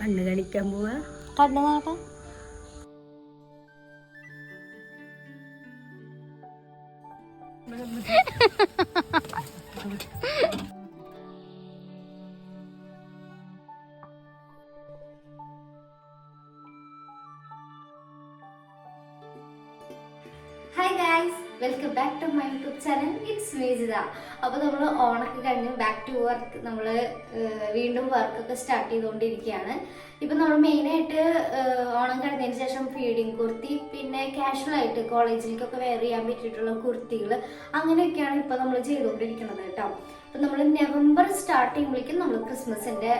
കണ്ണ് കളിക്കാൻ പോവാ. കണ്ണു നോട്ടെ അപ്പൊ അപ്പോൾ നമ്മൾ ഓണൊക്കെ കഴിഞ്ഞ് ബാക്ക് ടു വർക്ക് നമ്മൾ വീണ്ടും വർക്കൊക്കെ സ്റ്റാർട്ട് ചെയ്തുകൊണ്ടിരിക്കുകയാണ് ഇപ്പം നമ്മൾ മെയിനായിട്ട് ഓണം കഴിഞ്ഞതിന് ശേഷം ഫീഡിങ് കുർത്തി പിന്നെ കാഷ്വൽ ആയിട്ട് കോളേജിലേക്കൊക്കെ വെയർ ചെയ്യാൻ പറ്റിയിട്ടുള്ള കുർത്തികൾ അങ്ങനെയൊക്കെയാണ് ഇപ്പോൾ നമ്മൾ ചെയ്തുകൊണ്ടിരിക്കുന്നത് കേട്ടോ. അപ്പം നമ്മൾ നവംബർ സ്റ്റാർട്ട് ചെയ്യുമ്പോഴേക്കും നമ്മൾ ക്രിസ്മസിന്റെ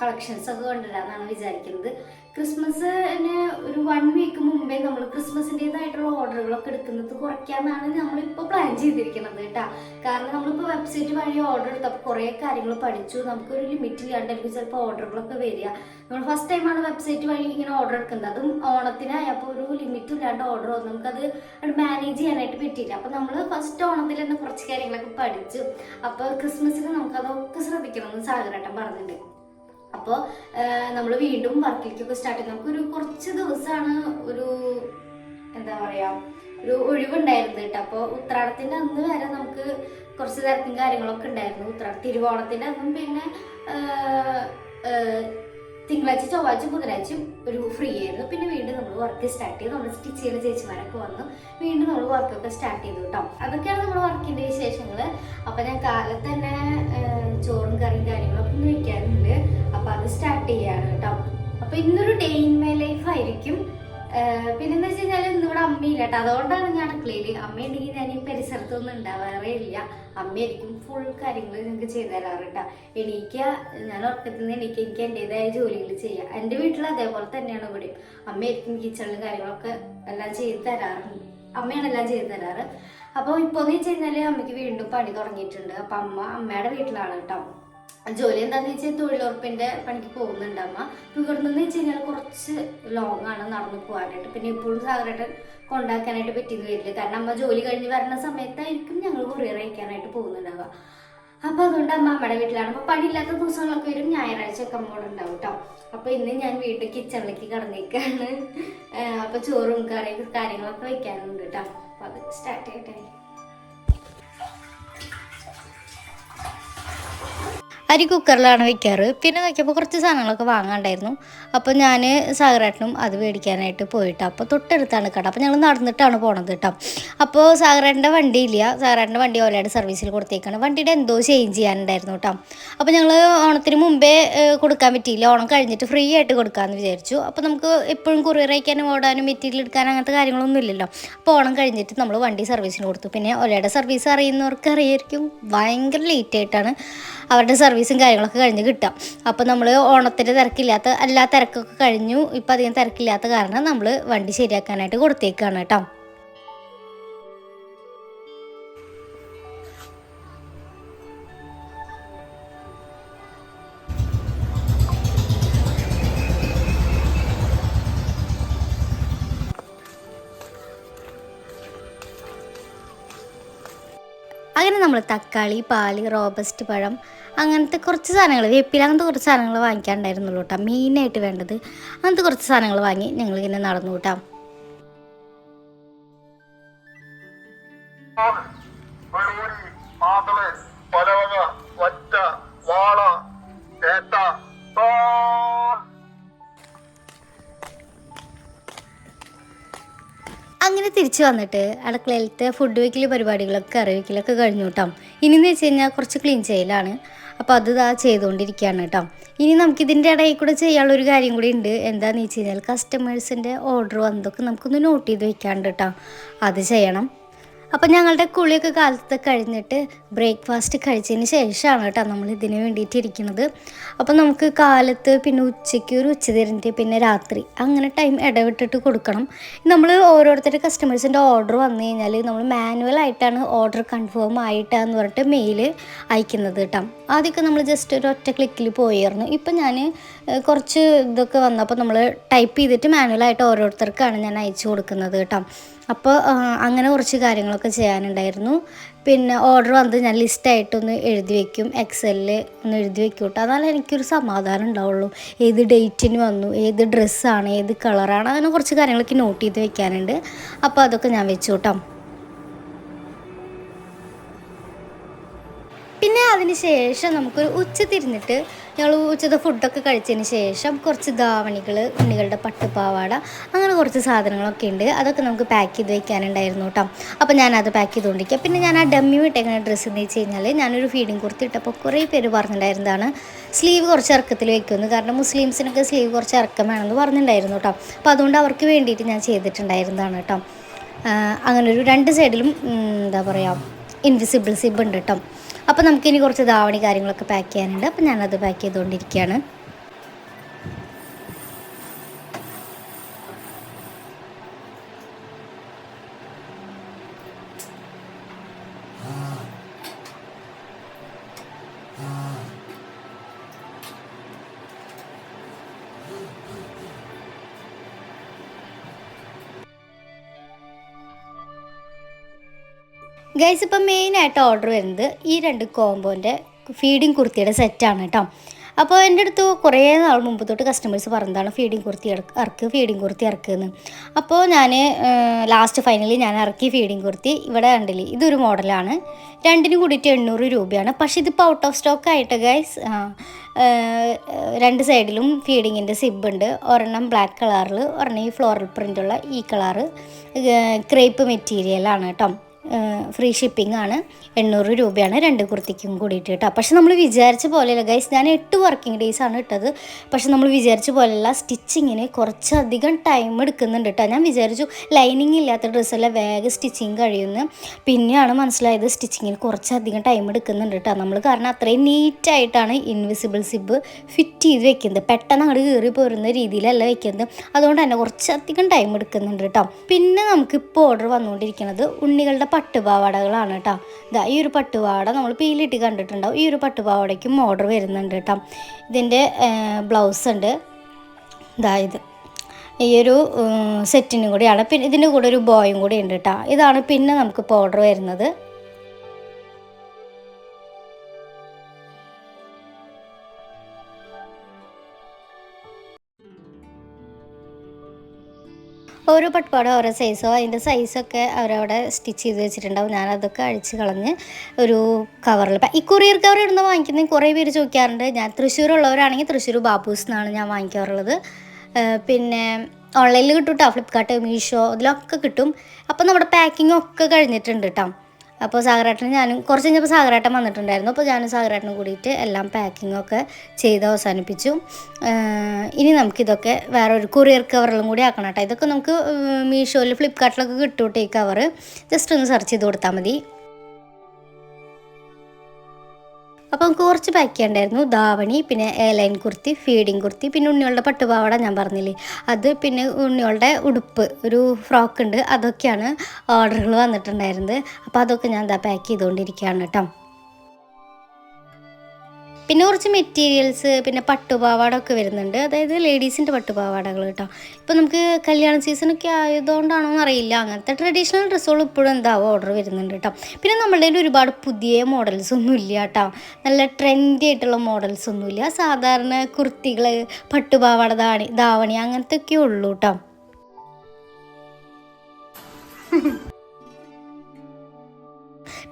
കളക്ഷൻസ് ഒക്കെ കൊണ്ടുവരാമെന്നാണ് വിചാരിക്കുന്നത്. ക്രിസ്മസിന് ഒരു വൺ വീക്ക് മുമ്പേ നമ്മൾ ക്രിസ്മസിന്റെതായിട്ടുള്ള ഓർഡറുകളൊക്കെ എടുക്കുന്നത് കുറയ്ക്കാമെന്നാണ് നമ്മളിപ്പോൾ പ്ലാൻ ചെയ്തിരിക്കുന്നത് കേട്ടോ. കാരണം നമ്മളിപ്പോൾ വെബ്സൈറ്റ് വഴി ഓർഡർ എടുത്തപ്പോൾ കുറേ കാര്യങ്ങൾ പഠിച്ചു. നമുക്കൊരു ലിമിറ്റ് ചെയ്യാണ്ടായിരിക്കും ചിലപ്പോൾ ഓർഡറുകളൊക്കെ വരിക. നമ്മൾ ഫസ്റ്റ് ടൈമാണ് വെബ്സൈറ്റ് വഴി ഇങ്ങനെ ഓർഡർ എടുക്കുന്നത്. അതും ഓണത്തിനായപ്പോൾ ഒരു ലിമിറ്റ് ഇല്ലാണ്ട് ഓർഡർ വന്നു. നമുക്കത് മാനേജ് ചെയ്യാനായിട്ട് പറ്റിയില്ല. അപ്പോൾ നമ്മൾ ഫസ്റ്റ് ഓണത്തിൽ തന്നെ കുറച്ച് കാര്യങ്ങളൊക്കെ പഠിച്ചു. അപ്പോൾ ക്രിസ്മസിന് നമുക്കതൊക്കെ ശ്രദ്ധിക്കണമെന്ന് സാഗരേട്ടൻ പറഞ്ഞിട്ടുണ്ട്. അപ്പോൾ നമ്മൾ വീണ്ടും വർക്കിലേക്കൊക്കെ സ്റ്റാർട്ട് ചെയ്തു. നമുക്കൊരു കുറച്ച് ദിവസമാണ് ഒരു എന്താ പറയുക ഒരു ഒഴിവുണ്ടായിരുന്നു കേട്ടോ. അപ്പോൾ ഉത്രാടത്തിന്റെ അന്ന് വരെ നമുക്ക് കുറച്ച് തിരക്കും കാര്യങ്ങളൊക്കെ ഉണ്ടായിരുന്നു. ഉത്രാട തിരുവോണത്തിന്റെ അന്നും പിന്നെ തിങ്കളാഴ്ച ചൊവ്വാഴ്ച ബുധനാഴ്ചയും ഒരു ഫ്രീ ആയിരുന്നു. പിന്നെ വീണ്ടും നമ്മൾ വർക്ക് സ്റ്റാർട്ട് ചെയ്തു. നമ്മൾ സ്റ്റിച്ച് ചെയ്യുന്ന ചേച്ചിമാരൊക്കെ വന്നു. വീണ്ടും നമ്മൾ വർക്കൊക്കെ സ്റ്റാർട്ട് ചെയ്തു കേട്ടോ അതൊക്കെയാണ് നമ്മുടെ വർക്കിന്റെ വിശേഷങ്ങൾ അപ്പോൾ ഞാൻ കാലത്ത് തന്നെ ചോറും കറിയും കാര്യങ്ങളൊക്കെ ഒന്ന് വയ്ക്കാറുണ്ട് അപ്പോൾ അത് സ്റ്റാർട്ട് ചെയ്യാണ് കേട്ടോ അപ്പോൾ ഇന്നൊരു ഡേ ഇൻ മൈ ലൈഫ് ആയിരിക്കും. പിന്നെന്ന് വെച്ച് കഴിഞ്ഞാൽ ഇന്നിവിടെ അമ്മയില്ല കേട്ടോ അതുകൊണ്ടാണ് ഞാൻ അടുക്കളയിൽ അമ്മയുണ്ടെങ്കിൽ ഞാൻ ഈ പരിസരത്തൊന്നും ഉണ്ടാവാറേ ഇല്ല അമ്മയായിരിക്കും ഫുൾ കാര്യങ്ങൾ ഞങ്ങൾക്ക് ചെയ്തു തരാറ് കേട്ടോ എണീക്കുക ഞാൻ ഉറക്കത്തിൽ നിന്ന് എനിക്ക് എനിക്ക് എന്റെതായ ജോലികൾ ചെയ്യാം. എന്റെ വീട്ടിൽ അതേപോലെ തന്നെയാണ് ഇവിടെ അമ്മയായിരിക്കും കിച്ചണിലും കാര്യങ്ങളൊക്കെ എല്ലാം ചെയ്തു തരാറുണ്ട്. അമ്മയാണ് എല്ലാം ചെയ്തു തരാറ്. അപ്പോൾ ഇപ്പോൾ എന്ന് വെച്ച് കഴിഞ്ഞാൽ അമ്മയ്ക്ക് വീണ്ടും പണി തുടങ്ങിയിട്ടുണ്ട്. അപ്പം അമ്മ അമ്മയുടെ വീട്ടിലാണ് കേട്ടോ. ജോലി എന്താണെന്ന് വെച്ചാൽ തൊഴിലുറപ്പിന്റെ പണിക്ക് പോകുന്നുണ്ട് അമ്മ. അപ്പൊ ഇവിടെ നിന്ന് വെച്ച് കഴിഞ്ഞാൽ കുറച്ച് ലോങ് ആണ് നടന്നു പോകാനായിട്ട്. പിന്നെ ഇപ്പോഴും സാഗരേട്ടൻ കൊണ്ടാക്കാനായിട്ട് പറ്റിയെന്ന് വരില്ല. കാരണം അമ്മ ജോലി കഴിഞ്ഞ് വരുന്ന സമയത്തായിരിക്കും ഞങ്ങൾ കൊറിയർ അയക്കാനായിട്ട് പോകുന്നുണ്ടാവുക. അപ്പൊ അതുകൊണ്ട് അമ്മ അമ്മയുടെ വീട്ടിലാണ്. അപ്പൊ പണിയില്ലാത്ത ദിവസങ്ങളൊക്കെ വരും. ഞായറാഴ്ച ഒക്കെ അമ്മ ഇവിടെ ഉണ്ടാവും കേട്ടോ അപ്പൊ ഇന്ന് ഞാൻ വീട്ടിൽ കിച്ചണിലേക്ക് കടന്നേക്കാണ്. അപ്പോൾ അപ്പൊ ചോറും കറിയും കാര്യങ്ങളൊക്കെ വെക്കാനുണ്ട് കേട്ടോ അപ്പൊ അത് സ്റ്റാർട്ട് ചെയ്യട്ടെ. അരി കുക്കറിലാണ് വെക്കാറ്. പിന്നെ നോക്കിയപ്പോൾ കുറച്ച് സാധനങ്ങളൊക്കെ വാങ്ങാണ്ടായിരുന്നു. അപ്പോൾ ഞാൻ സാഗരേട്ടനും അത് മേടിക്കാനായിട്ട് പോയിട്ട് അപ്പോൾ തൊട്ടടുത്താണ് കേട്ടോ അപ്പോൾ ഞങ്ങൾ നടന്നിട്ടാണ് പോണത് കേട്ടോ. അപ്പോൾ സാഗരേട്ടന്റെ വണ്ടി ഇല്ല. സാഗരേട്ടന്റെ വണ്ടി ഓലയുടെ സർവീസിൽ കൊടുത്തേക്കാണ്. വണ്ടിയുടെ എന്തോ ചേഞ്ച് ചെയ്യാനുണ്ടായിരുന്നു കേട്ടോ. അപ്പോൾ ഞങ്ങൾ ഓണത്തിന് മുമ്പേ കൊടുക്കാൻ പറ്റിയില്ല. ഓണം കഴിഞ്ഞിട്ട് ഫ്രീ ആയിട്ട് കൊടുക്കാമെന്ന് വിചാരിച്ചു. അപ്പോൾ നമുക്ക് എപ്പോഴും കുറിയർ അയക്കാനും ഓടാനും മെറ്റീരിയൽ എടുക്കാനും അങ്ങനത്തെ കാര്യങ്ങളൊന്നും ഇല്ലല്ലോ. അപ്പോൾ ഓണം കഴിഞ്ഞിട്ട് നമ്മൾ വണ്ടി സർവീസിന് കൊടുത്തു. പിന്നെ ഓലയുടെ സർവീസ് അറിയുന്നവർക്ക് അറിയായിരിക്കും. ഭയങ്കര ലേറ്റ് ആയിട്ടാണ് അവരുടെ സർവീസും കാര്യങ്ങളൊക്കെ കഴിഞ്ഞ് കിട്ടുക. അപ്പോൾ നമ്മൾ ഓണത്തിന്റെ തിരക്കില്ലാത്ത എല്ലാ തിരക്കൊക്കെ കഴിഞ്ഞു. ഇപ്പം അധികം തിരക്കില്ലാത്ത കാരണം നമ്മൾ വണ്ടി ശരിയാക്കാനായിട്ട് കൊടുത്തേക്കാണ് കേട്ടോ. അങ്ങനെ നമ്മൾ തക്കാളി പാൽ റോബസ്റ്റ് പഴം അങ്ങനത്തെ കുറച്ച് സാധനങ്ങൾ വേപ്പില അങ്ങനത്തെ കുറച്ച് സാധനങ്ങൾ വാങ്ങിക്കാണ്ടായിരുന്നുള്ളൂ കേട്ടോ മെയിനായിട്ട് വേണ്ടത് അങ്ങനത്തെ കുറച്ച് സാധനങ്ങൾ വാങ്ങി ഞങ്ങളിങ്ങനെ നടന്നു കൂട്ടാം പലവക വറ്റ വാള അങ്ങനെ തിരിച്ചു വന്നിട്ട് അടുക്കളയിലത്തെ ഫുഡ് വെക്കൽ പരിപാടികളൊക്കെ കറി വയ്ക്കലൊക്കെ കഴിഞ്ഞു കേട്ടോ ഇനിയെന്ന് വെച്ച് കഴിഞ്ഞാൽ കുറച്ച് ക്ലീൻ ചെയ്യലാണ്. അപ്പോൾ അത് ഇതാ ചെയ്തുകൊണ്ടിരിക്കുകയാണ് കേട്ടോ ഇനി നമുക്ക് ഇതിന്റെ ഇടയിൽ കൂടെ ചെയ്യാനുള്ള ഒരു കാര്യം കൂടി ഉണ്ട്. എന്താണെന്ന് വെച്ച് കഴിഞ്ഞാൽ കസ്റ്റമേഴ്സിന്റെ ഓർഡർ വന്നതൊക്കെ നമുക്കൊന്ന് നോട്ട് ചെയ്ത് വെക്കാണ്ട് കേട്ടോ അത് ചെയ്യണം. അപ്പം ഞങ്ങളുടെ കുളിയൊക്കെ കാലത്ത് കഴിഞ്ഞിട്ട് ബ്രേക്ക്ഫാസ്റ്റ് കഴിച്ചതിന് ശേഷമാണ് കേട്ടോ നമ്മൾ ഇതിന് വേണ്ടിയിട്ട് ഇരിക്കുന്നത്. അപ്പം നമുക്ക് കാലത്ത് പിന്നെ ഉച്ചയ്ക്ക് ഒരു ഉച്ചതിരിഞ്ഞിട്ട് പിന്നെ രാത്രി അങ്ങനെ ടൈം ഇടവിട്ടിട്ട് കൊടുക്കണം. നമ്മൾ ഓരോരുത്തരുടെ കസ്റ്റമേഴ്സിന്റെ ഓർഡർ വന്നു കഴിഞ്ഞാൽ നമ്മൾ മാനുവൽ ആയിട്ടാണ് ഓർഡർ കൺഫേം ആയിട്ടാന്ന് പറഞ്ഞിട്ട് മെയിൽ അയക്കുന്നത് കേട്ടോ. ആദ്യമൊക്കെ നമ്മൾ ജസ്റ്റ് ഒരു ഒറ്റ ക്ലിക്കിൽ പോയിരുന്നു ഇപ്പം ഞാൻ കുറച്ച് ഇതൊക്കെ വന്നപ്പോൾ നമ്മൾ ടൈപ്പ് ചെയ്തിട്ട് മാനുവലായിട്ട് ഓരോരുത്തർക്കാണ് ഞാൻ അയച്ചു കൊടുക്കുന്നത് കേട്ടോ. അപ്പോൾ അങ്ങനെ കുറച്ച് കാര്യങ്ങളൊക്കെ ചെയ്യാനുണ്ടായിരുന്നു. പിന്നെ ഓർഡർ വന്നത് ഞാൻ ലിസ്റ്റായിട്ടൊന്ന് എഴുതി വെക്കും. എക്സലിൽ ഒന്ന് എഴുതി വെക്കും കേട്ടോ അതാണ് എനിക്കൊരു സമാധാനം ഉണ്ടാവുള്ളൂ. ഏത് ഡേറ്റിന് വന്നു ഏത് ഡ്രസ്സാണ് ഏത് കളറാണ് അങ്ങനെ കുറച്ച് കാര്യങ്ങളൊക്കെ നോട്ട് ചെയ്ത് വെക്കാനുണ്ട്. അപ്പോൾ അതൊക്കെ ഞാൻ വെച്ചു കേട്ടോ അതിന് ശേഷം നമുക്കൊരു ഉച്ച തിരിഞ്ഞിട്ട് ഞങ്ങൾ ഉച്ചത്തെ ഫുഡൊക്കെ കഴിച്ചതിന് ശേഷം കുറച്ച് ധാവണികൾ ഉണ്ണികളുടെ പട്ടുപാവാട അങ്ങനെ കുറച്ച് സാധനങ്ങളൊക്കെ ഉണ്ട്. അതൊക്കെ നമുക്ക് പാക്ക് ചെയ്ത് വെക്കാനുണ്ടായിരുന്നു കേട്ടോ അപ്പോൾ ഞാനത് പാക്ക് ചെയ്തുകൊണ്ടിരിക്കുക പിന്നെ ഞാൻ ആ ഡമ്മി വിട്ടേക്കുന്ന ഡ്രസ്സ് എന്ന് വെച്ച് കഴിഞ്ഞാൽ ഞാനൊരു ഫീഡിങ് കുർത്തി ഇട്ടപ്പോൾ കുറേ പേര് പറഞ്ഞിട്ടുണ്ടായിരുന്നതാണ്. സ്ലീവ് കുറച്ച് ഇറക്കത്തിൽ വെക്കുമെന്ന്. കാരണം മുസ്ലിംസിനൊക്കെ സ്ലീവ് കുറച്ച് ഇറക്കം വേണമെന്ന് പറഞ്ഞിട്ടുണ്ടായിരുന്നു കേട്ടോ അപ്പോൾ അതുകൊണ്ട് അവർക്ക് വേണ്ടിയിട്ട് ഞാൻ ചെയ്തിട്ടുണ്ടായിരുന്നതാണ് കേട്ടോ അങ്ങനെ ഒരു രണ്ട് സൈഡിലും എന്താ പറയുക ഇൻവിസിബിൾ സിബ് ഉണ്ട് കേട്ടോ അപ്പോൾ നമുക്കിനി കുറച്ച് ധാവണി കാര്യങ്ങളൊക്കെ പാക്ക് ചെയ്യാനുണ്ട്. അപ്പോൾ ഞാനത് പാക്ക് ചെയ്തുകൊണ്ടിരിക്കുകയാണ്. ഗൈസ് ഇപ്പം മെയിനായിട്ട് ഓർഡർ വരുന്നത് ഈ രണ്ട് കോമ്പോന്റെ ഫീഡിങ് കുർത്തിയുടെ സെറ്റാണ് കേട്ടോ അപ്പോൾ എന്റെ അടുത്ത് കുറേ നാൾ മുമ്പ് തൊട്ട് കസ്റ്റമേഴ്സ് പറഞ്ഞതാണ് ഫീഡിങ് കുർത്തി ഇറക്ക് ഫീഡിങ് കുർത്തി ഇറക്കുമെന്ന് അപ്പോൾ ഞാൻ ലാസ്റ്റ് ഫൈനലി ഞാൻ ഇറക്കി ഫീഡിങ് കുർത്തി ഇവിടെ കണ്ടില്ലേ ഇതൊരു മോഡലാണ്. രണ്ടിനും കൂടിയിട്ട് എണ്ണൂറ് രൂപയാണ്. പക്ഷേ ഇതിപ്പോൾ ഔട്ട് ഓഫ് സ്റ്റോക്ക് ആയിട്ട് ഗൈസ് രണ്ട് സൈഡിലും ഫീഡിങ്ങിന്റെ ഉണ്ട്. ഒരെണ്ണം ബ്ലാക്ക് കളറിൽ ഒരെണ്ണം ഈ ഫ്ലോറൽ പ്രിന്റുള്ള ഈ കളറ് ക്രേപ്പ് മെറ്റീരിയലാണ് കേട്ടോ ഫ്രീ ഷിപ്പിംഗ് ആണ്. എണ്ണൂറ് രൂപയാണ് രണ്ട് കുർത്തിക്കും കൂടിയിട്ട് കേട്ടോ. പക്ഷെ നമ്മൾ വിചാരിച്ച പോലെയല്ല. ഗൈസ് ഞാൻ എട്ട് വർക്കിംഗ് ഡേയ്സ് ആണ് ഇട്ടത്. പക്ഷെ നമ്മൾ വിചാരിച്ച പോലെയല്ല. സ്റ്റിച്ചിങ്ങിന് കുറച്ചധികം ടൈം എടുക്കുന്നുണ്ട് കേട്ടോ. ഞാൻ വിചാരിച്ചു ലൈനിങ് ഇല്ലാത്ത ഡ്രസ്സല്ല വേഗം സ്റ്റിച്ചിങ് കഴിയുന്നു. പിന്നെയാണ് മനസ്സിലായത് സ്റ്റിച്ചിങ്ങിന് കുറച്ചധികം ടൈം എടുക്കുന്നുണ്ട് കേട്ടോ. നമ്മൾ കാരണം അത്രയും നീറ്റായിട്ടാണ് ഇൻവിസിബിൾ സിബ് ഫിറ്റ് ചെയ്ത് വെക്കുന്നത്. പെട്ടെന്ന് അങ്ങോട്ട് കയറി പോരുന്ന രീതിയിലല്ല വെക്കുന്നത്. അതുകൊണ്ട് തന്നെ കുറച്ചധികം ടൈം എടുക്കുന്നുണ്ട് കേട്ടോ. പിന്നെ നമുക്കിപ്പോൾ ഓർഡർ വന്നുകൊണ്ടിരിക്കുന്നത് ഉണ്ണികളുടെ പട്ടുപാവാടകളാണ് കേട്ടോ. ഇതാ ഈ ഒരു പട്ടുപാവാട നമ്മൾ പീലിട്ട് കണ്ടിട്ടുണ്ടാവും. ഈ ഒരു പട്ടുപാവാടയ്ക്കും ഓർഡർ വരുന്നുണ്ട് കേട്ടോ. ഇതിന്റെ ബ്ലൗസ് ഉണ്ട്. ഇതാ ഇത്. ഈ ഒരു സെറ്റിനും കൂടിയാണ്. പിന്നെ ഇതിന്റെ കൂടെ ഒരു ബോയും കൂടി ഉണ്ട് കേട്ടോ. ഇതാണ് പിന്നെ നമുക്കിപ്പോൾ ഓർഡർ വരുന്നത്. ഓരോ പട്ടുപാട ഓരോ സൈസോ അതിന്റെ സൈസൊക്കെ അവരവിടെ സ്റ്റിച്ച് ചെയ്ത് വെച്ചിട്ടുണ്ടാവും. ഞാനതൊക്കെ അഴിച്ച് കളഞ്ഞ് ഒരു കവറിൽ ഈ കൊറിയർ കവർ ഇടുന്ന വാങ്ങിക്കുന്നത് കുറേ പേര് ചോദിക്കാറുണ്ട്. ഞാൻ തൃശ്ശൂരുള്ളവരാണെങ്കിൽ തൃശ്ശൂർ ബാബൂസ് എന്നാണ് ഞാൻ വാങ്ങിക്കാറുള്ളത്. പിന്നെ ഓൺലൈനിൽ കിട്ടും കേട്ടോ ഫ്ലിപ്കാർട്ട് മീഷോ ഇതിലൊക്കെ കിട്ടും. അപ്പോൾ നമ്മുടെ പാക്കിംഗ് ഒക്കെ കഴിഞ്ഞിട്ടുണ്ട് കേട്ടോ അപ്പോൾ സാഗരേട്ടന് ഞാനും കുറച്ച് കഴിഞ്ഞപ്പോൾ സാഗരേട്ടൻ വന്നിട്ടുണ്ടായിരുന്നു. അപ്പോൾ ഞാനും സാഗരേട്ടനും കൂടിയിട്ട് എല്ലാം പാക്കിങ്ങൊക്കെ ചെയ്ത് അവസാനിപ്പിച്ചു. ഇനി നമുക്കിതൊക്കെ വേറെ ഒരു കൊറിയർ കവറിലും കൂടി ആക്കണം കേട്ടോ. ഇതൊക്കെ നമുക്ക് മീഷോയിൽ ഫ്ലിപ്കാർട്ടിലൊക്കെ കിട്ടും ഈ കവറ് ജസ്റ്റ് ഒന്ന് സെർച്ച് ചെയ്ത് കൊടുത്താൽ മതി. നമുക്ക് കുറച്ച് പാക്ക് ചെയ്യണ്ടായിരുന്നു ധാവണി പിന്നെ എയർലൈൻ കുർത്തി ഫീഡിങ് കുർത്തി പിന്നെ ഉണ്ണികളുടെ പട്ടുപാവാട ഞാൻ പറഞ്ഞില്ലേ. അത് പിന്നെ ഉണ്ണികളുടെ ഉടുപ്പ് ഒരു ഫ്രോക്ക് ഉണ്ട്. അതൊക്കെയാണ് ഓർഡറുകൾ വന്നിട്ടുണ്ടായിരുന്നത്. അപ്പോൾ അതൊക്കെ ഞാൻ എന്താ പാക്ക് ചെയ്തുകൊണ്ടിരിക്കുകയാണ് കേട്ടോ. പിന്നെ കുറച്ച് മെറ്റീരിയൽസ് പിന്നെ പട്ടുപാവാട ഒക്കെ വരുന്നുണ്ട്. അതായത് ലേഡീസിന്റെ പട്ടുപാവാടകൾ കേട്ടോ. ഇപ്പോൾ നമുക്ക് കല്യാണ സീസണൊക്കെ ആയതുകൊണ്ടാണോ എന്നറിയില്ല. അങ്ങനത്തെ ട്രഡീഷണൽ ഡ്രസ്സുകൾ ഇപ്പോഴും എന്താവും ഓർഡർ വരുന്നുണ്ട് കേട്ടോ. പിന്നെ നമ്മളുടെ ഒരുപാട് പുതിയ മോഡൽസ് ഒന്നും ഇല്ല കേട്ടോ. നല്ല ട്രെൻഡി ആയിട്ടുള്ള മോഡൽസ് ഒന്നുമില്ല സാധാരണ കുർത്തികൾ പട്ടുപാവാട ധാണി ധാവണി അങ്ങനത്തെ ഒക്കെ ഉള്ളൂ കേട്ടോ.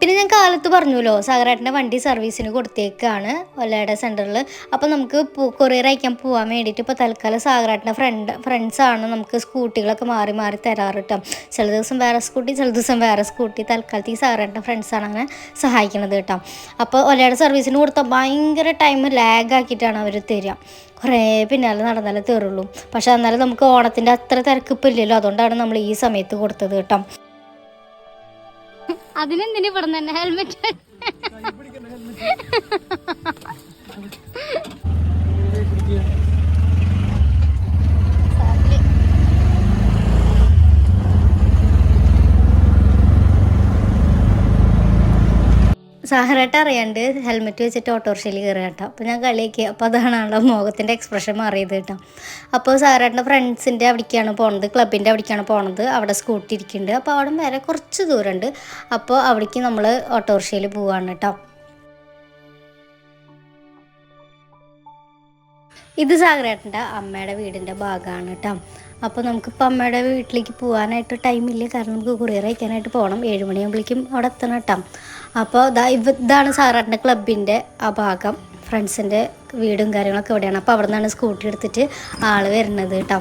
പിന്നെ ഞാൻ കാലത്ത് പറഞ്ഞല്ലോ സാഗരേട്ടന്റെ വണ്ടി സർവീസിന് കൊടുത്തേക്കാണ് ഒല്ലയുടെ സെന്ററിൽ അപ്പോൾ നമുക്ക് കൊറിയർ അയക്കാൻ പോകാൻ വേണ്ടിയിട്ട് ഇപ്പോൾ തൽക്കാലം സാഗരേട്ടന്റെ ഫ്രണ്ട് ഫ്രണ്ട്സാണ് നമുക്ക് സ്കൂട്ടികളൊക്കെ മാറി മാറി തരാറ് കേട്ടോ ചില ദിവസം വേറെ സ്കൂട്ടി ചില ദിവസം വേറെ സ്കൂട്ടി. തൽക്കാലത്ത് ഈ സാഗരേട്ടന്റെ ഫ്രണ്ട്സാണ് അങ്ങനെ സഹായിക്കുന്നത് കേട്ടോ. അപ്പോൾ ഒല്ലയുടെ സർവീസിന് കൊടുത്താൽ ഭയങ്കര ടൈം ലാഗ് ആക്കിയിട്ടാണ് അവർ തരിക കുറേ പിന്നാലെ നടന്നാലേ തീറുള്ളൂ. പക്ഷേ എന്നാലും നമുക്ക് ഓണത്തിന്റെ അത്ര തിരക്കിപ്പില്ലല്ലോ അതുകൊണ്ടാണ് നമ്മൾ ഈ സമയത്ത് കൊടുത്തത് കേട്ടോ. അതിനെന്തിനാ ഇവിടെ തന്നെ ഹെൽമെറ്റ് സാഹറായിട്ട് അറിയാണ്ട് ഹെൽമെറ്റ് വെച്ചിട്ട് ഓട്ടോറിക്ഷയിൽ കയറുക കേട്ടോ. അപ്പോൾ ഞാൻ കളിയാക്കി. അപ്പോൾ അതാണ് ആളുടെ മുഖത്തിന്റെ എക്സ്പ്രഷൻ മാറിയത് കേട്ടോ. അപ്പോൾ സഹറേട്ടന്റെ ഫ്രണ്ട്സിന്റെ അവിടേക്കാണ് പോണത്. ക്ലബിന്റെ അവിടേക്കാണ് പോണത്. അവിടെ സ്കൂട്ടി ഇരിക്കുന്നുണ്ട്. അപ്പോൾ അവിടെ വരെ കുറച്ച് ദൂരമുണ്ട്. അപ്പോൾ അവിടേക്ക് നമ്മൾ ഓട്ടോറിക്ഷയിൽ പോവാണ് കേട്ടോ. ഇത് സാഗരേട്ടന്റെ അമ്മയുടെ വീടിന്റെ ഭാഗമാണ് കേട്ടോ. അപ്പോൾ നമുക്കിപ്പോൾ അമ്മയുടെ വീട്ടിലേക്ക് പോകാനായിട്ട് ടൈമില്ല കാരണം നമുക്ക് കൊറിയർ അയക്കാനായിട്ട് പോകണം ഏഴുമണിയാകുമ്പോഴേക്കും അവിടെ എത്തണം കേട്ടോ. അപ്പോൾ ഇതാ ഇതാണ് സാറാട്ടിന്റെ ക്ലബിന്റെ ആ ഭാഗം. ഫ്രണ്ട്സിന്റെ വീടും കാര്യങ്ങളൊക്കെ ഇവിടെയാണ്. അപ്പോൾ അവിടെ നിന്നാണ് സ്കൂട്ടി എടുത്തിട്ട് ആൾ വരുന്നത് കേട്ടോ.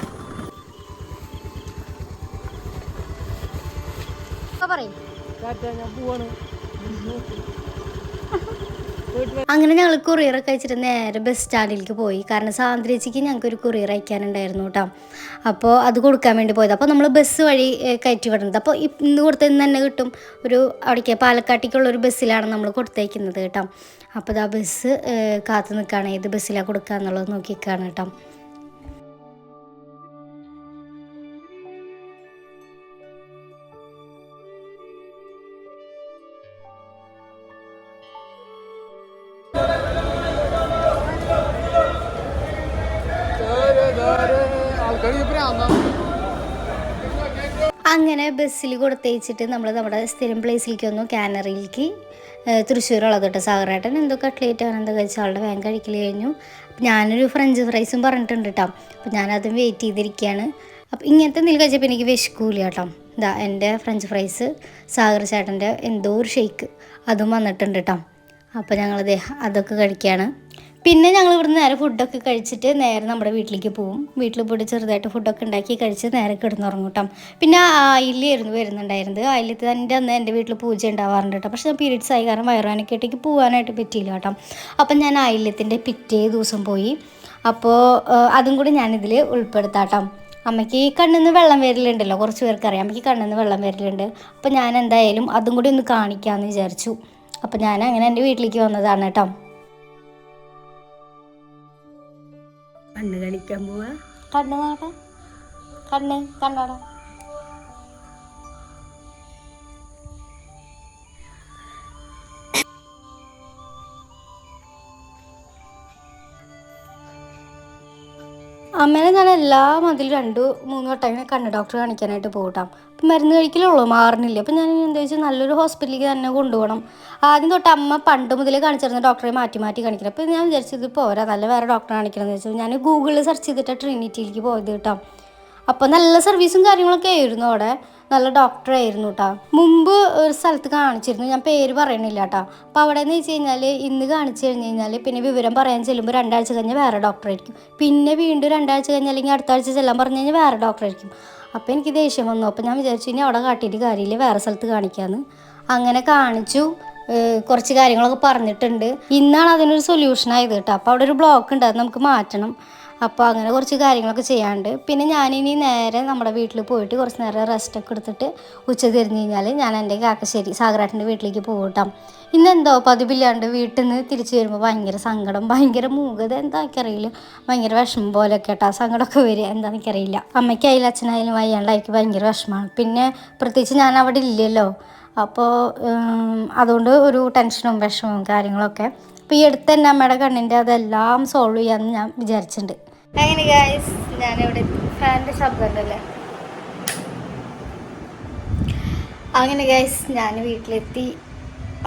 പറയും. അങ്ങനെ ഞങ്ങൾ കൊറിയറൊക്കെ അയച്ചിട്ട് നേരെ ബസ് സ്റ്റാൻഡിലേക്ക് പോയി. കാരണം സാന്ദ്രേച്ചിക്ക് ഞങ്ങൾക്ക് ഒരു കൊറിയർ അയക്കാനുണ്ടായിരുന്നു കേട്ടോ. അപ്പോൾ അത് കൊടുക്കാൻ വേണ്ടി പോയത്. അപ്പോൾ നമ്മൾ ബസ് വഴി കയറ്റി വിടുന്നത്. അപ്പോൾ ഇന്ന് കൊടുത്ത ഇന്ന് തന്നെ കിട്ടും. ഒരു അവിടേക്ക് പാലക്കാട്ടേക്കുള്ള ഒരു ബസ്സിലാണ് നമ്മൾ കൊടുത്തയക്കുന്നത് കേട്ടോ. അപ്പോൾ ആ ബസ് കാത്തു നിൽക്കുകയാണ് ഏത് ബസ്സിലാണ് കൊടുക്കുക എന്നുള്ളത് നോക്കിക്കാണ് കേട്ടോ. അങ്ങനെ ബസ്സിൽ കൊടുത്തയച്ചിട്ട് നമ്മൾ നമ്മുടെ സ്ഥിരം പ്ലേസിലേക്ക് വന്നു. കാനറിയിലേക്ക്. തൃശ്ശൂരുള്ളത് കേട്ടോ സാഗറേട്ടൻ എന്തോ കട്ട്ലേറ്റ് അങ്ങനെ എന്തോ കഴിച്ച. ആളുടെ വേഗം കഴിക്കൽ കഴിഞ്ഞു. ഞാനൊരു ഫ്രഞ്ച് ഫ്രൈസും പറഞ്ഞിട്ടുണ്ട് കേട്ടോ അപ്പം ഞാനതും വെയിറ്റ് ചെയ്തിരിക്കുകയാണ് അപ്പം ഇങ്ങനത്തെ എന്തെങ്കിലും കഴിച്ചപ്പോൾ എനിക്ക് വിശക്കൂല കേട്ടോ ഇതാ എന്റെ ഫ്രഞ്ച് ഫ്രൈസ് സാഗർ ചേട്ടന്റെ എന്തോ ഒരു ഷെയ്ക്ക് അതും വന്നിട്ടുണ്ട് കേട്ടോ അപ്പോൾ ഞങ്ങളത് അതൊക്കെ കഴിക്കുകയാണ് പിന്നെ ഞങ്ങൾ ഇവിടുന്ന് നേരെ ഫുഡൊക്കെ കഴിച്ചിട്ട് നേരെ നമ്മുടെ വീട്ടിലേക്ക് പോവും. വീട്ടിൽ പോയിട്ട് ചെറുതായിട്ട് ഫുഡൊക്കെ ഉണ്ടാക്കി കഴിച്ച് നേരെ കിടന്നുറങ്ങും കേട്ടോ പിന്നെ ആയില്ലായിരുന്നു വരുന്നുണ്ടായിരുന്നത്. ആയില്യത്തിൽ എന്റെ അന്ന് എന്റെ വീട്ടിൽ പൂജ ഉണ്ടാവാറുണ്ട് കേട്ടോ പക്ഷേ പീരീഡ്സ് ആയി കാരണം വയറുവാനൊക്കെ ഇട്ടേക്ക് പോകാനായിട്ട് പറ്റിയില്ല കേട്ടോ അപ്പം ഞാൻ ആയില്യത്തിന്റെ പിറ്റേ ദിവസം പോയി. അപ്പോൾ അതും കൂടി ഞാനിതിൽ ഉൾപ്പെടുത്താട്ടോ അമ്മയ്ക്ക് കണ്ണിൽ നിന്ന് വെള്ളം വരലുണ്ടല്ലോ കുറച്ച് പേർക്ക് അറിയാം. അമ്മയ്ക്ക് കണ്ണിൽ നിന്ന് വെള്ളം വരലുണ്ട്. അപ്പോൾ ഞാൻ എന്തായാലും അതും കൂടി ഒന്ന് കാണിക്കാമെന്ന് വിചാരിച്ചു. അപ്പോൾ ഞാൻ അങ്ങനെ എന്റെ വീട്ടിലേക്ക് വന്നതാണ് കേട്ടോ കണ്ണ് കളിക്കാൻ പോവാ. കണ്ണ് നാട്ടെ കണ്ണ് കണ്ണട. അമ്മേനെ ഞാൻ എല്ലാ മതിൽ രണ്ട് മൂന്ന് വട്ടം ഇങ്ങനെ കണ്ണ് ഡോക്ടറെ കാണിക്കാനായിട്ട് പോകട്ടാം അപ്പം മരുന്ന് കഴിക്കലുള്ളൂ മാറണില്ല. അപ്പം ഞാൻ എന്താ വെച്ചാൽ നല്ലൊരു ഹോസ്പിറ്റലിലേക്ക് തന്നെ കൊണ്ടുപോകണം. ആദ്യം തൊട്ട് അമ്മ പണ്ട് മുതലേ കാണിച്ചിരുന്ന ഡോക്ടറെ മാറ്റി മാറ്റി കാണിക്കണം. അപ്പം ഞാൻ വിചാരിച്ചത് പോരാ നല്ല വേറെ ഡോക്ടറെ കാണിക്കണം എന്ന് വെച്ചാൽ ഞാൻ ഗൂഗിളിൽ സെർച്ച് ചെയ്തിട്ട് ട്രിനിറ്റിയിലേക്ക് പോയത് കേട്ടോ. അപ്പോൾ നല്ല സർവീസും കാര്യങ്ങളൊക്കെ ആയിരുന്നു അവിടെ. നല്ല ഡോക്ടറായിരുന്നു കേട്ടോ മുമ്പ് ഒരു സ്ഥലത്ത് കാണിച്ചിരുന്നു. ഞാൻ പേര് പറയണില്ല കേട്ടോ അപ്പോൾ അവിടെ എന്ന് വെച്ച് കഴിഞ്ഞാൽ ഇന്ന് കാണിച്ചു കഴിഞ്ഞ് കഴിഞ്ഞാൽ പിന്നെ വിവരം പറയാൻ ചെല്ലുമ്പോൾ രണ്ടാഴ്ച കഴിഞ്ഞാൽ വേറെ ഡോക്ടറായിരിക്കും. പിന്നെ വീണ്ടും രണ്ടാഴ്ച കഴിഞ്ഞ് അല്ലെങ്കിൽ അടുത്ത ആഴ്ച ചെല്ലാൻ പറഞ്ഞു കഴിഞ്ഞാൽ വേറെ ഡോക്ടറായിരിക്കും. അപ്പോൾ എനിക്ക് ദേഷ്യം വന്നു. അപ്പോൾ ഞാൻ വിചാരിച്ചു ഇനി അവിടെ കാട്ടിയിട്ട് കാര്യമില്ല. വേറെ സ്ഥലത്ത് കാണിക്കാമെന്ന് അങ്ങനെ കാണിച്ചു. കുറച്ച് കാര്യങ്ങളൊക്കെ പറഞ്ഞിട്ടുണ്ട്. ഇന്നാണ് അതിനൊരു സൊല്യൂഷൻ ആയത് കേട്ടോ അപ്പോൾ അവിടെ ഒരു ബ്ലോക്ക് ഉണ്ട്. അത് നമുക്ക് മാറ്റണം. അപ്പോൾ അങ്ങനെ കുറച്ച് കാര്യങ്ങളൊക്കെ ചെയ്യാണ്ട്. പിന്നെ ഞാനിനി നേരെ നമ്മുടെ വീട്ടിൽ പോയിട്ട് കുറച്ച് നേരം റെസ്റ്റൊക്കെ എടുത്തിട്ട് ഉച്ച തിരിഞ്ഞ് കഴിഞ്ഞാൽ ഞാൻ എന്റെ കാക്കശ്ശേരി സാഗരാട്ടിന്റെ വീട്ടിലേക്ക് പോകട്ടാം ഇന്നെന്തോ പതിവില്ലാണ്ട് വീട്ടിൽ നിന്ന് തിരിച്ചു വരുമ്പോൾ ഭയങ്കര സങ്കടം ഭയങ്കര മൂകത. എന്താ എനിക്കറിയില്ല. ഭയങ്കര വിഷമം പോലെയൊക്കെ കേട്ടോ സങ്കടമൊക്കെ വരിക. എന്താണെന്ന് എനിക്കറിയില്ല. അമ്മയ്ക്കായാലും അച്ഛനായാലും വയ്യാണ്ടായിക്ക് ഭയങ്കര വിഷമമാണ്. പിന്നെ പ്രത്യേകിച്ച് ഞാൻ അവിടെ ഇല്ലല്ലോ. അപ്പോൾ അതുകൊണ്ട് ഒരു ടെൻഷനും വിഷമവും കാര്യങ്ങളൊക്കെ അപ്പോൾ ഈ അടുത്ത് തന്നെ അമ്മയുടെ കണ്ണിന്റെ അതെല്ലാം സോൾവ് ചെയ്യാമെന്ന് ഞാൻ വിചാരിച്ചിട്ടുണ്ട്. അങ്ങനെ ഗായ്സ് ഞാനിവിടെ ഫാനിന്റെ ശബ്ദം ഉണ്ടല്ലേ? അങ്ങനെ ഗൈസ് ഞാൻ വീട്ടിലെത്തി.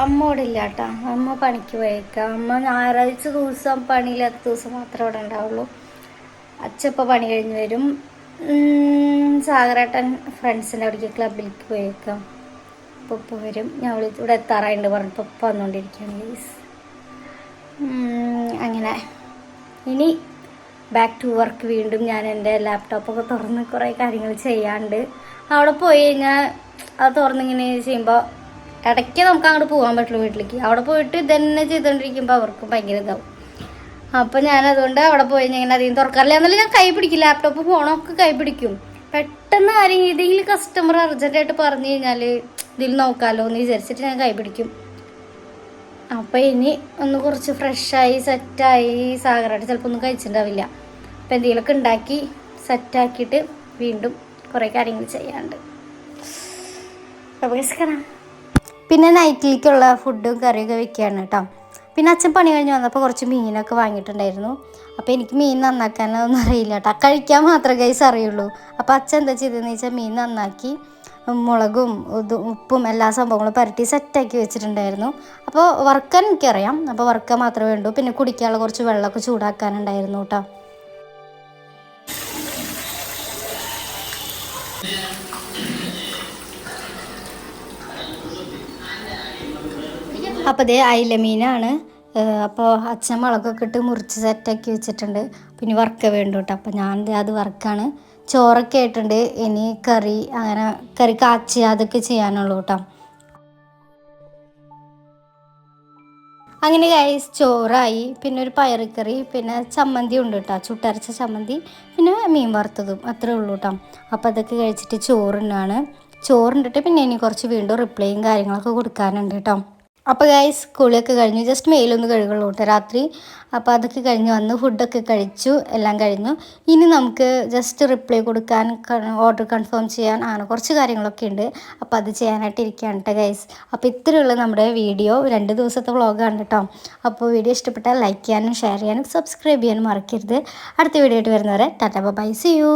അമ്മ ഇവിടെ ഇല്ല കേട്ടോ അമ്മ പണിക്ക് പോയേക്കാം. അമ്മ ഞായറാഴ്ച ദിവസം പണിയില്ലാത്ത ദിവസം മാത്രമേ ഇവിടെ ഉണ്ടാവുള്ളൂ. അച്ഛപ്പോൾ പണി കഴിഞ്ഞ് വരും. സാഗരേട്ടൻ ഫ്രണ്ട്സിന്റെ അവിടേക്ക് ക്ലബിലേക്ക് പോയേക്കാം. ഇപ്പോൾ വരും. ഞാൻ ഇവിടെ എത്താറായിട്ടുണ്ട് പറഞ്ഞപ്പോൾ ഇപ്പോൾ വന്നുകൊണ്ടിരിക്കുകയാണ് ഗൈസ് അങ്ങനെ. ഇനി ബാക്ക് ടു വർക്ക് വീണ്ടും ഞാൻ എന്റെ ലാപ്ടോപ്പൊക്കെ തുറന്ന് കുറേ കാര്യങ്ങൾ ചെയ്യാണ്ട് അവിടെ പോയി കഴിഞ്ഞാൽ അത് തുറന്നിങ്ങനെ ചെയ്യുമ്പോൾ ഇടയ്ക്ക് നമുക്ക് അങ്ങോട്ട് പോകാൻ പറ്റുള്ളൂ വീട്ടിലേക്ക്. അവിടെ പോയിട്ട് ഇതന്നെ ചെയ്തുകൊണ്ടിരിക്കുമ്പോൾ അവർക്കും ഭയങ്കര ഇതാവും. അപ്പോൾ ഞാൻ അതുകൊണ്ട് അവിടെ പോയി ഞാൻ അധികം തുറക്കാറില്ല. എന്നാലും ഞാൻ കൈ പിടിക്കും. ലാപ്ടോപ്പ് ഫോണൊക്കെ കൈ പിടിക്കും. പെട്ടെന്ന് ആരെങ്കിലും ഏതെങ്കിലും കസ്റ്റമർ അർജന്റായിട്ട് പറഞ്ഞു കഴിഞ്ഞാൽ ഇതിൽ നോക്കാമല്ലോ എന്ന് വിചാരിച്ചിട്ട് ഞാൻ കൈ പിടിക്കും. അപ്പോൾ ഇനി ഒന്ന് കുറച്ച് ഫ്രഷായി സെറ്റായി സാഗറായിട്ട് ചിലപ്പോൾ ഒന്നും കഴിച്ചിട്ടുണ്ടാവില്ല അപ്പോൾ എന്തെങ്കിലുമൊക്കെ ഉണ്ടാക്കി സെറ്റാക്കിയിട്ട് വീണ്ടും കുറേ കാര്യങ്ങൾ ചെയ്യാണ്ട്. അപ്പോൾ പിന്നെ നൈറ്റിലേക്കുള്ള ഫുഡും കറിയൊക്കെ വെക്കുകയാണ് കേട്ടോ പിന്നെ അച്ഛൻ പണി കഴിഞ്ഞ് വന്നപ്പോൾ കുറച്ച് മീനൊക്കെ വാങ്ങിയിട്ടുണ്ടായിരുന്നു. അപ്പോൾ എനിക്ക് മീൻ നന്നാക്കാനൊന്നും അറിയില്ല കേട്ടോ കഴിക്കാൻ മാത്രമേ കൈസ് അറിയുള്ളൂ. അപ്പോൾ അച്ഛൻ എന്താ ചെയ്തതെന്ന് വെച്ചാൽ മീൻ നന്നാക്കി മുളകും ഉപ്പും എല്ലാ സംഭവങ്ങളും പുരട്ടി സെറ്റാക്കി വെച്ചിട്ടുണ്ടായിരുന്നു. അപ്പോൾ വറുക്കാൻ എനിക്കറിയാം. അപ്പോൾ വറുക്കാൻ മാത്രമേ വേണ്ടൂ പിന്നെ കുടിക്കാനുള്ള കുറച്ച് വെള്ളമൊക്കെ ചൂടാക്കാനുണ്ടായിരുന്നു കേട്ടോ അപ്പോൾ അതേ അയില മീനാണ് അപ്പോൾ അച്ഛൻ മുളകൊക്കെ ഇട്ട് മുറിച്ച് സെറ്റാക്കി വെച്ചിട്ടുണ്ട്. പിന്നെ വറുക്ക വേണ്ടു കേട്ടോ അപ്പോൾ ഞാൻ അത് വറുക്കാണ്. ചോറൊക്കെ ആയിട്ടുണ്ട്. ഇനി കറി അങ്ങനെ കറി കാച്ചി അതൊക്കെ ചെയ്യാനുള്ളൂ കേട്ടോ. അങ്ങനെ ഗൈസ് ചോറായി. പിന്നെ ഒരു പയറിക്കറി പിന്നെ ചമ്മന്തി ഉണ്ട് കേട്ടോ. ചുട്ടരച്ച ചമ്മന്തി പിന്നെ മീൻ വറുത്തതും അത്രേ ഉള്ളൂ കേട്ടോ. അപ്പോൾ അതൊക്കെ കഴിച്ചിട്ട് ചോറുണ്ടാണ് ചോറുണ്ടിട്ട് പിന്നെ ഇനി കുറച്ച് വീണ്ടും റിപ്ലൈയും കാര്യങ്ങളൊക്കെ കൊടുക്കാനുണ്ട് കേട്ടോ. അപ്പോൾ ഗൈസ് കുളിയൊക്കെ കഴിഞ്ഞു. ജസ്റ്റ് മെയിലൊന്ന് കഴുകുള്ളൂ കേട്ടോ രാത്രി. അപ്പോൾ അതൊക്കെ കഴിഞ്ഞ്. വന്ന് ഫുഡൊക്കെ കഴിച്ചു എല്ലാം കഴിഞ്ഞു. ഇനി നമുക്ക് ജസ്റ്റ് റിപ്ലൈ കൊടുക്കാൻ ഓർഡർ കൺഫേം ചെയ്യാൻ ആണ് കുറച്ച് കാര്യങ്ങളൊക്കെ ഉണ്ട്. അപ്പോൾ അത് ചെയ്യാനായിട്ട് ഇരിക്കുകയാണ് കേട്ടോ ഗൈസ് അപ്പോൾ ഇത്രയുള്ള നമ്മുടെ വീഡിയോ രണ്ട് ദിവസത്തെ വ്ളോഗാണ് കേട്ടോ. അപ്പോൾ വീഡിയോ ഇഷ്ടപ്പെട്ടാൽ ലൈക്ക് ചെയ്യാനും ഷെയർ ചെയ്യാനും സബ്സ്ക്രൈബ് ചെയ്യാനും മറക്കരുത്. അടുത്ത വീഡിയോ ആയിട്ട് വരുന്നവരെ ടാറ്റ ബൈ സി യു